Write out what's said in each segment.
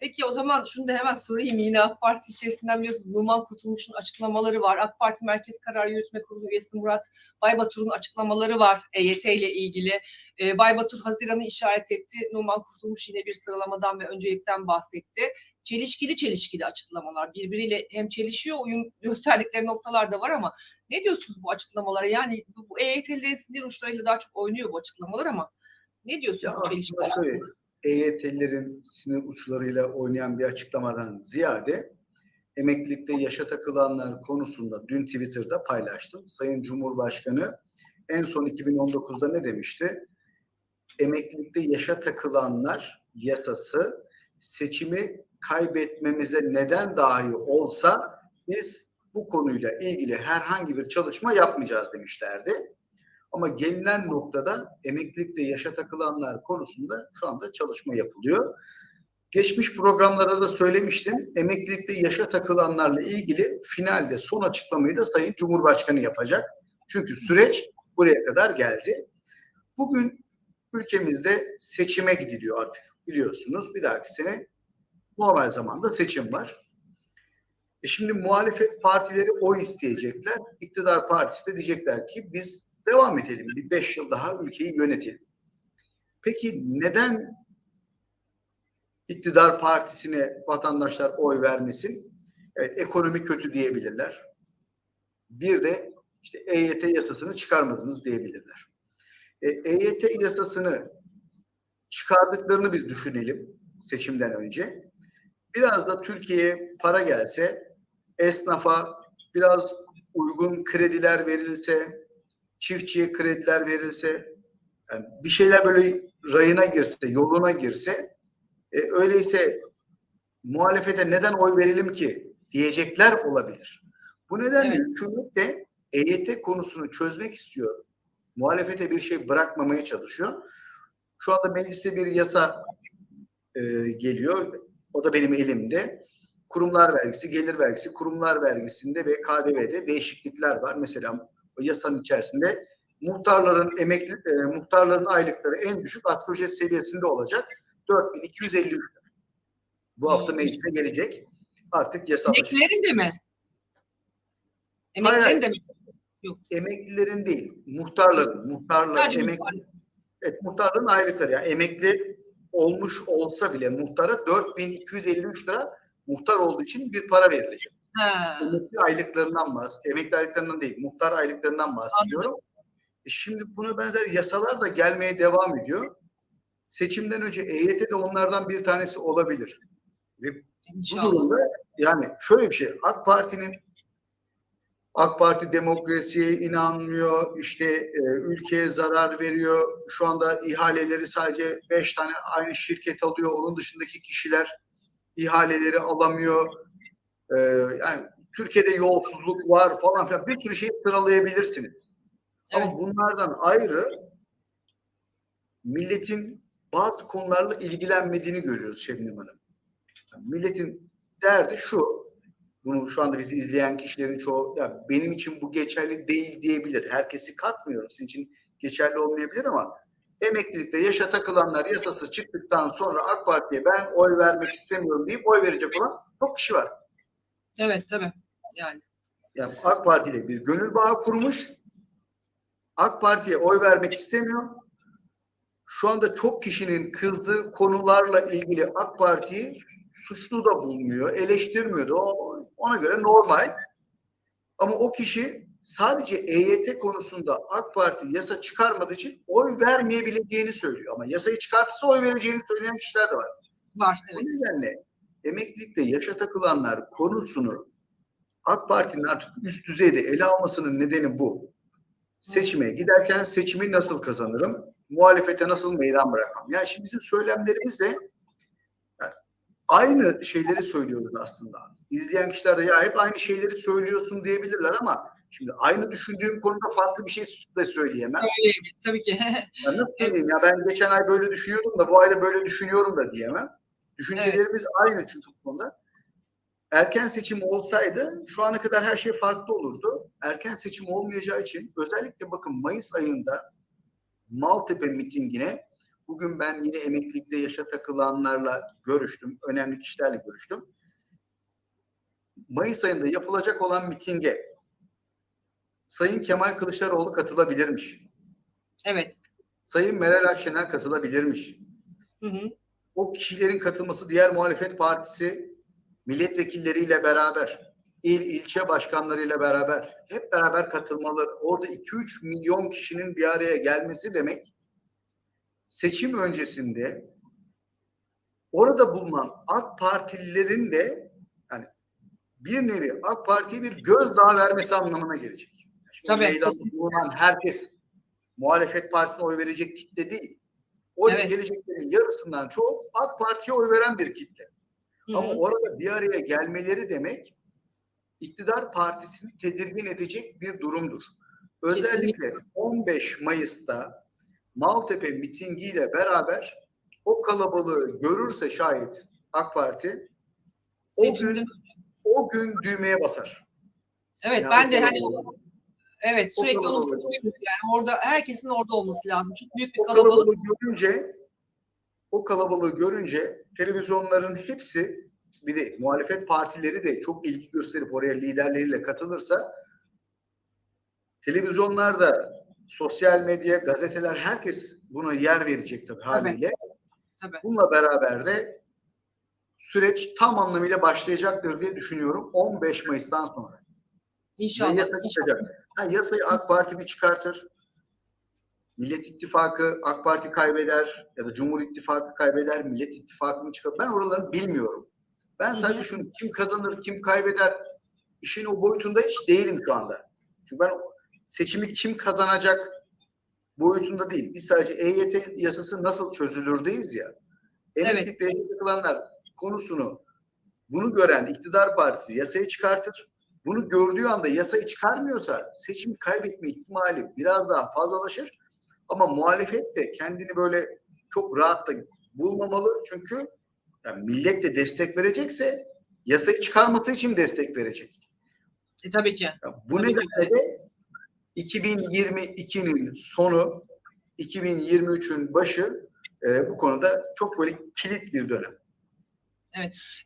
Peki o zaman şunu da hemen sorayım yine AK Parti içerisinden biliyorsunuz Numan Kurtulmuş'un açıklamaları var. AK Parti Merkez Karar Yürütme Kurulu üyesi Murat Baybatur'un açıklamaları var EYT ile ilgili. Ee, Baybatur Haziran'ı işaret etti. Numan Kurtulmuş yine bir sıralamadan ve öncelikten bahsetti. Çelişkili çelişkili açıklamalar. Birbiriyle hem çelişiyor uyum gösterdikleri noktalar da var ama ne diyorsunuz bu açıklamalara? Yani bu, bu EYT'lilerin sinir uçlarıyla daha çok oynuyor bu açıklamalar ama ne diyorsunuz çelişkili açıklamalara? EYT'lilerin sinir uçlarıyla oynayan bir açıklamadan ziyade emeklilikte yaşa takılanlar konusunda dün Twitter'da paylaştım. Sayın Cumhurbaşkanı en son 2019'da ne demişti? Emeklilikte yaşa takılanlar yasası seçimi kaybetmemize neden dahi olsa biz bu konuyla ilgili herhangi bir çalışma yapmayacağız demişlerdi. Ama gelinen noktada emeklilikte yaşa takılanlar konusunda şu anda çalışma yapılıyor. Geçmiş programlarda da söylemiştim. Emeklilikte yaşa takılanlarla ilgili finalde son açıklamayı da Sayın Cumhurbaşkanı yapacak. Çünkü süreç buraya kadar geldi. Bugün ülkemizde seçime gidiliyor artık biliyorsunuz. Bir dahaki sene normal zamanda seçim var. E şimdi muhalefet partileri oy isteyecekler. İktidar partisi de diyecekler ki biz devam edelim. Bir beş yıl daha ülkeyi yönetelim. Peki neden iktidar partisine vatandaşlar oy vermesin? Evet, ekonomi kötü diyebilirler. Bir de işte EYT yasasını çıkarmadınız diyebilirler. E, EYT yasasını çıkardıklarını biz düşünelim seçimden önce. Biraz da Türkiye'ye para gelse, esnafa biraz uygun krediler verilse, çiftçiye krediler verilse, yani bir şeyler böyle rayına girse, yoluna girse, e, öyleyse muhalefete neden oy verelim ki diyecekler olabilir. Bu nedenle Evet. hükümet de EYT konusunu çözmek istiyor. Muhalefete bir şey bırakmamaya çalışıyor. Şu anda mecliste bir yasa e, geliyor. O da benim elimde. Kurumlar vergisi, gelir vergisi, kurumlar vergisinde ve KDV'de değişiklikler var. Mesela yasanın içerisinde muhtarların emekli e, muhtarların aylıkları en düşük asgari ücret seviyesinde olacak. 4253 lira. Bu hafta meclise gelecek. Artık yasalaşacak. Emeklilerin de mi? Emeklilerin hayır. de mi? Emeklilerin değil, muhtarların, muhtarlar, Sadece emekli, muhtar. evet, muhtarların aylıkları yani emekli olmuş olsa bile muhtara 4253 lira muhtar olduğu için bir para verilecek. Emekli aylıklarından bahs emekli aylıklarından değil, muhtar aylıklarından bahsediyorum. E şimdi buna benzer yasalar da gelmeye devam ediyor. Seçimden önce EYT de onlardan bir tanesi olabilir. Ve bu İnşallah. durumda yani şöyle bir şey AK Parti'nin AK Parti demokrasiye inanmıyor, işte e, ülkeye zarar veriyor. Şu anda ihaleleri sadece beş tane aynı şirket alıyor. Onun dışındaki kişiler ihaleleri alamıyor. E, yani Türkiye'de yolsuzluk var falan filan bir sürü şey sıralayabilirsiniz. Evet. Ama bunlardan ayrı milletin bazı konularla ilgilenmediğini görüyoruz Şebnem Hanım. Yani milletin derdi şu, bunu şu anda bizi izleyen kişilerin çoğu ya benim için bu geçerli değil diyebilir. Herkesi katmıyorum. Sizin için geçerli olmayabilir ama emeklilikte yaşa takılanlar yasası çıktıktan sonra AK Parti'ye ben oy vermek istemiyorum deyip oy verecek olan çok kişi var. Evet tabii. Yani. Yani AK Parti ile bir gönül bağı kurmuş. AK Parti'ye oy vermek istemiyor. Şu anda çok kişinin kızdığı konularla ilgili AK Parti'yi suçlu da bulmuyor, eleştirmiyor da o, ona göre normal. Ama o kişi sadece EYT konusunda AK Parti yasa çıkarmadığı için oy vermeyebileceğini söylüyor. Ama yasayı çıkartırsa oy vereceğini söyleyen kişiler de var. Var O evet. nedenle emeklilikte yaşa takılanlar konusunu AK Parti'nin artık üst düzeyde ele almasının nedeni bu. Seçime giderken seçimi nasıl kazanırım? Muhalefete nasıl meydan bırakmam? Yani şimdi bizim söylemlerimiz de yani aynı şeyleri söylüyoruz aslında. İzleyen kişiler de ya hep aynı şeyleri söylüyorsun diyebilirler ama şimdi aynı düşündüğüm konuda farklı bir şey de söyleyemem. Öyle, tabii ki. Ya nasıl söyleyeyim ya ben geçen ay böyle düşünüyordum da bu ayda böyle düşünüyorum da diyemem. Düşüncelerimiz aynı çünkü bu konuda. Erken seçim olsaydı şu ana kadar her şey farklı olurdu. Erken seçim olmayacağı için özellikle bakın Mayıs ayında Maltepe mitingine Bugün ben yine emeklilikte yaşa takılanlarla görüştüm. Önemli kişilerle görüştüm. Mayıs ayında yapılacak olan mitinge Sayın Kemal Kılıçdaroğlu katılabilirmiş. Evet. Sayın Meral Akşener katılabilirmiş. Hı hı. O kişilerin katılması diğer muhalefet partisi milletvekilleriyle beraber, il ilçe başkanlarıyla beraber hep beraber katılmaları, orada 2-3 milyon kişinin bir araya gelmesi demek seçim öncesinde orada bulunan AK Partililerin de yani bir nevi AK Parti'ye bir gözdağı vermesi anlamına gelecek. Şimdi Tabii, meydanda bulunan herkes muhalefet partisine oy verecek kitle değil. O Evet. geleceklerin yarısından çoğu AK Parti'ye oy veren bir kitle. Hı Ama orada bir araya gelmeleri demek iktidar partisini tedirgin edecek bir durumdur. Özellikle 15 Mayıs'ta Maltepe mitingiyle beraber o kalabalığı görürse şayet AK Parti o Seçimde- gün o gün düğmeye basar. Evet Yani ben de hani evet o sürekli onu yani orada herkesin orada olması lazım. Çok büyük bir o kalabalık. kalabalığı görünce o kalabalığı görünce televizyonların hepsi bir de muhalefet partileri de çok ilgi gösterip oraya liderleriyle katılırsa televizyonlarda sosyal medya, gazeteler herkes buna yer verecek tabii haliyle. Tabii. Bununla beraber de süreç tam anlamıyla başlayacaktır diye düşünüyorum 15 Mayıs'tan sonra. İnşallah. yasa çıkacak. Ha, yasayı AK Parti bir çıkartır. Millet İttifakı AK Parti kaybeder ya da Cumhur İttifakı kaybeder, Millet İttifakı mı çıkar? Ben oraları bilmiyorum. Ben Hı hı. sadece şunu kim kazanır, kim kaybeder işin o boyutunda hiç değilim şu anda. Çünkü ben seçimi kim kazanacak boyutunda değil. Biz sadece EYT yasası nasıl çözülürdeyiz ya. Emeklilikte yaşatılanlar konusunu bunu gören iktidar partisi yasayı çıkartır. Bunu gördüğü anda yasayı çıkarmıyorsa seçimi kaybetme ihtimali biraz daha fazlalaşır. Ama muhalefet de kendini böyle çok rahat da bulmamalı. Çünkü yani millet de destek verecekse yasayı çıkarması için destek verecek. E, tabii ki. Ya bu Tabii ki. nedenle de 2022'nin sonu 2023'ün başı e, bu konuda çok böyle kilit bir dönem.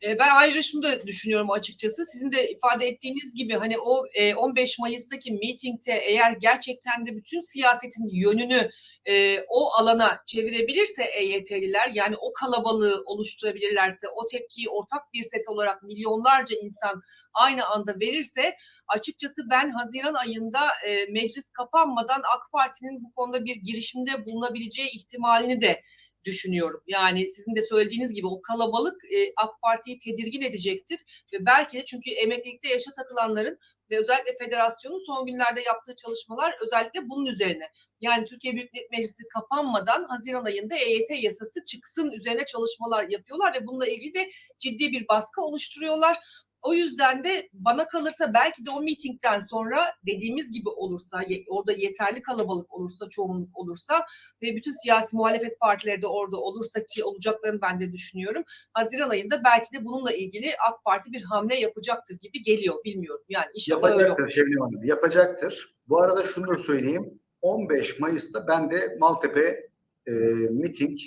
E, Ben ayrıca şunu da düşünüyorum açıkçası. Sizin de ifade ettiğiniz gibi hani o e, 15 Mayıs'taki mitingde eğer gerçekten de bütün siyasetin yönünü e, o alana çevirebilirse EYT'liler yani o kalabalığı oluşturabilirlerse o tepkiyi ortak bir ses olarak milyonlarca insan aynı anda verirse açıkçası ben Haziran ayında e, meclis kapanmadan AK Parti'nin bu konuda bir girişimde bulunabileceği ihtimalini de düşünüyorum. Yani sizin de söylediğiniz gibi o kalabalık e, AK Parti'yi tedirgin edecektir ve belki de çünkü emeklilikte yaşa takılanların ve özellikle federasyonun son günlerde yaptığı çalışmalar özellikle bunun üzerine. Yani Türkiye Büyük Millet Meclisi kapanmadan Haziran ayında EYT yasası çıksın üzerine çalışmalar yapıyorlar ve bununla ilgili de ciddi bir baskı oluşturuyorlar. O yüzden de bana kalırsa belki de o mitingden sonra dediğimiz gibi olursa, orada yeterli kalabalık olursa, çoğunluk olursa ve bütün siyasi muhalefet partileri de orada olursa ki olacaklarını ben de düşünüyorum. Haziran ayında belki de bununla ilgili AK Parti bir hamle yapacaktır gibi geliyor. Bilmiyorum. Yani inşallah öyle. Yapacaktır Şebnem Hanım, yapacaktır. Bu arada şunu da söyleyeyim. 15 Mayıs'ta ben de Maltepe e, miting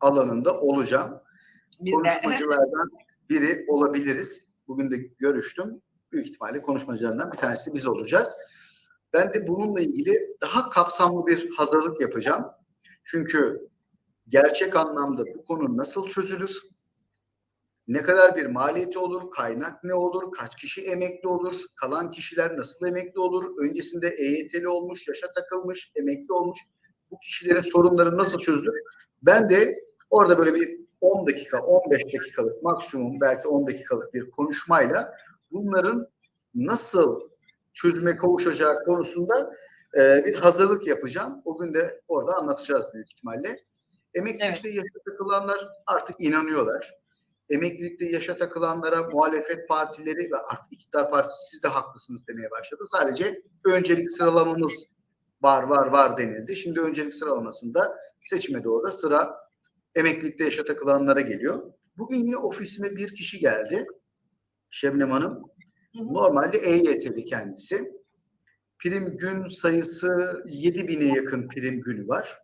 alanında olacağım. Biz. Konuşmacılardan biri olabiliriz. Bugün de görüştüm. Büyük ihtimalle konuşmacılardan bir tanesi biz olacağız. Ben de bununla ilgili daha kapsamlı bir hazırlık yapacağım. Çünkü gerçek anlamda bu konu nasıl çözülür? Ne kadar bir maliyeti olur? Kaynak ne olur? Kaç kişi emekli olur? Kalan kişiler nasıl emekli olur? Öncesinde EYT'li olmuş, yaşa takılmış, emekli olmuş. Bu kişilerin sorunları nasıl çözülür? Ben de orada böyle bir 10 dakika, 15 dakikalık maksimum belki 10 dakikalık bir konuşmayla bunların nasıl çözüme kavuşacağı konusunda e, bir hazırlık yapacağım. O gün de orada anlatacağız büyük ihtimalle. Emeklilikte yaşa takılanlar artık inanıyorlar. Emeklilikte yaşa takılanlara muhalefet partileri ve artık iktidar partisi siz de haklısınız demeye başladı. Sadece öncelik sıralamamız var var var denildi. Şimdi öncelik sıralamasında seçime doğru da sıra emeklilikte yaşa takılanlara geliyor. Bugün yine ofisime bir kişi geldi. Şebnem Hanım. Hı hı. Normalde EYT'li kendisi. Prim gün sayısı 7000'e yakın prim günü var.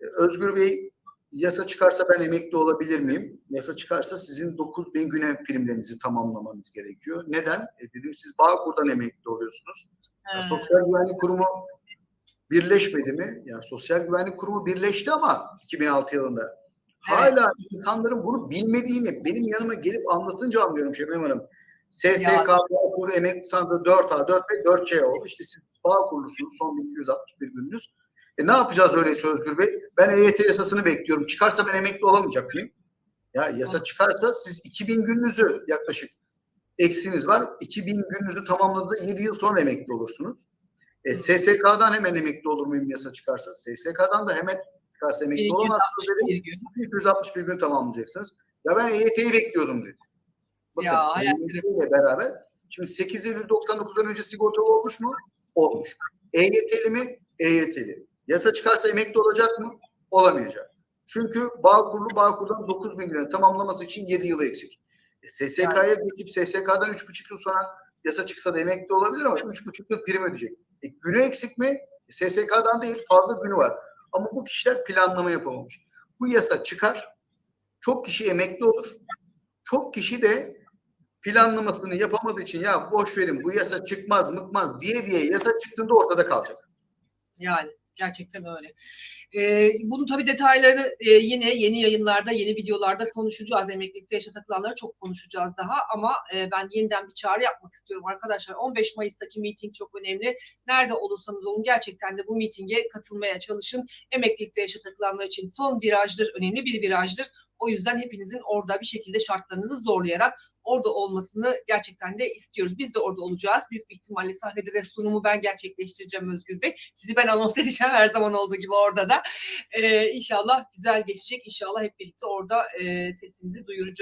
Ee, Özgür Bey yasa çıkarsa ben emekli olabilir miyim? Yasa çıkarsa sizin 9 bin güne primlerinizi tamamlamanız gerekiyor. Neden? E dedim siz Bağkur'dan emekli oluyorsunuz. He. Sosyal Güvenlik Kurumu birleşmedi mi? Ya Sosyal Güvenlik Kurumu birleşti ama 2006 yılında. Hala insanların bunu bilmediğini benim yanıma gelip anlatınca anlıyorum Şebnem Hanım. SSK, Bağkur, emekli sandığı 4A, 4B, 4C oldu. İşte siz Bağkurlusunuz son 261 gününüz. E ne yapacağız öyleyse Özgür Bey? Ben EYT yasasını bekliyorum. Çıkarsa ben emekli olamayacak mıyım? Ya yasa çıkarsa siz 2000 gününüzü yaklaşık eksiniz var. 2000 gününüzü tamamladığınızda 7 yıl sonra emekli olursunuz. E, SSK'dan hemen emekli olur muyum yasa çıkarsa? SSK'dan da hemen çıkarsa emekli olamazsınız dedi. 1261 gün. 261 gün tamamlayacaksınız. Ya ben EYT'yi bekliyordum dedi. Bakın Ya, EYT ile beraber şimdi 8 Eylül 99'dan önce sigortalı olmuş mu? Olmuş. EYT'li mi? EYT'li. Yasa çıkarsa emekli olacak mı? Olamayacak. Çünkü Bağkurlu Bağkur'dan 9 bin güne tamamlaması için 7 yıl eksik. E, SSK'ya geçip SSK'dan 3,5 yıl sonra yasa çıksa da emekli olabilir ama 3,5 yıl prim ödeyecek. E, günü eksik mi? SSK'dan değil fazla günü var. Ama bu kişiler planlama yapamamış. Bu yasa çıkar. Çok kişi emekli olur. Çok kişi de planlamasını yapamadığı için ya boş verin bu yasa çıkmaz mıkmaz diye diye yasa çıktığında ortada kalacak. Yani gerçekten öyle. Ee, bunun tabii detaylarını e, yine yeni yayınlarda, yeni videolarda konuşacağız. Emeklilikte yaşa takılanları çok konuşacağız daha ama e, ben yeniden bir çağrı yapmak istiyorum arkadaşlar. 15 Mayıs'taki meeting çok önemli. Nerede olursanız olun gerçekten de bu meetinge katılmaya çalışın. Emeklilikte yaşa takılanlar için son virajdır, önemli bir virajdır. O yüzden hepinizin orada bir şekilde şartlarınızı zorlayarak orada olmasını gerçekten de istiyoruz. Biz de orada olacağız. Büyük bir ihtimalle sahnede de sunumu ben gerçekleştireceğim Özgür Bey. Sizi ben anons edeceğim her zaman olduğu gibi orada da. Ee, inşallah güzel geçecek. İnşallah hep birlikte orada e, sesimizi duyuracağız.